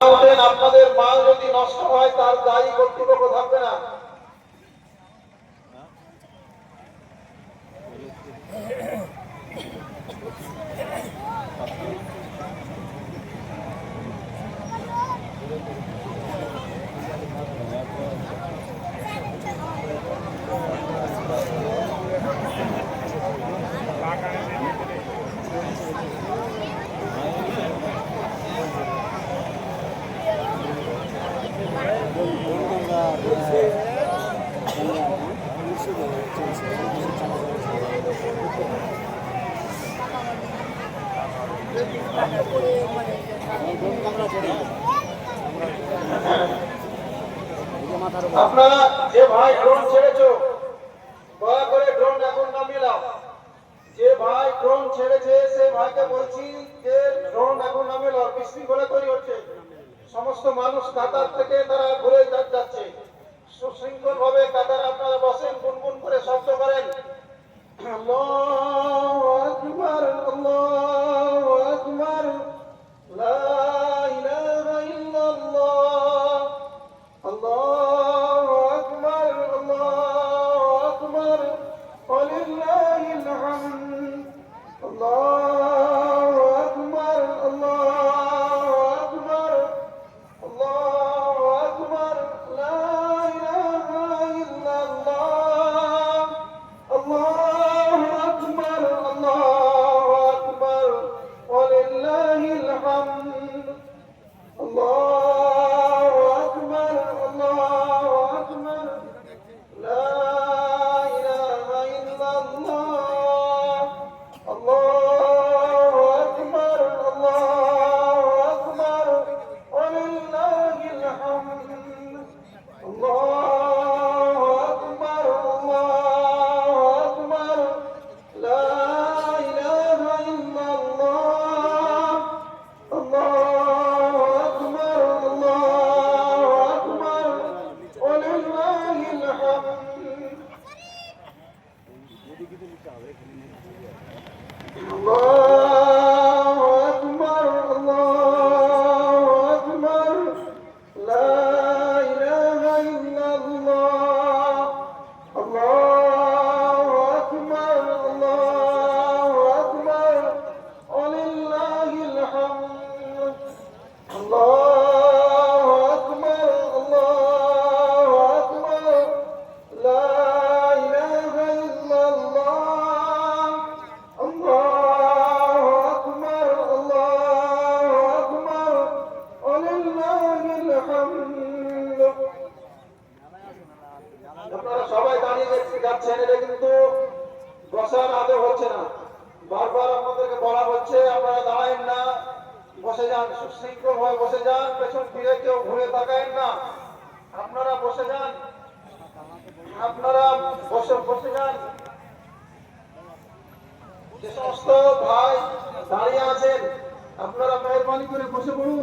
আপনাদের মাল যদি নষ্ট হয় তার দায়ী কর্তৃপক্ষ থাকবে না। যে ভাই ড্রোন ছেড়েছো সে ভাইকে বলছি যে ড্রোন এখন নামিয়ে নাও বিশৃঙ্খলা তৈরি হচ্ছে। সমস্ত মানুষ কাতার থেকে তারা ঘুরে যাচ্ছে। সুশৃঙ্খল ভাবে কাতার আপনারা দাঁড়িয়ে গেছে- কিন্তু বসার আদর হচ্ছে না। বারবার আপনাদেরকে বলা হচ্ছে, আপনারা দাঁড়ায়েন না, বসে যান, সুশৃঙ্খল হয়ে বসে যান, পেছন ফিরে কেউ ঘুরে তাকায়েন না। আপনারা বসে যান, আপনারা বসে বসে যান। যে সমস্ত ভাই দাঁড়িয়ে আছেন, আপনারা মেহরবানি করে বসে পড়ুন।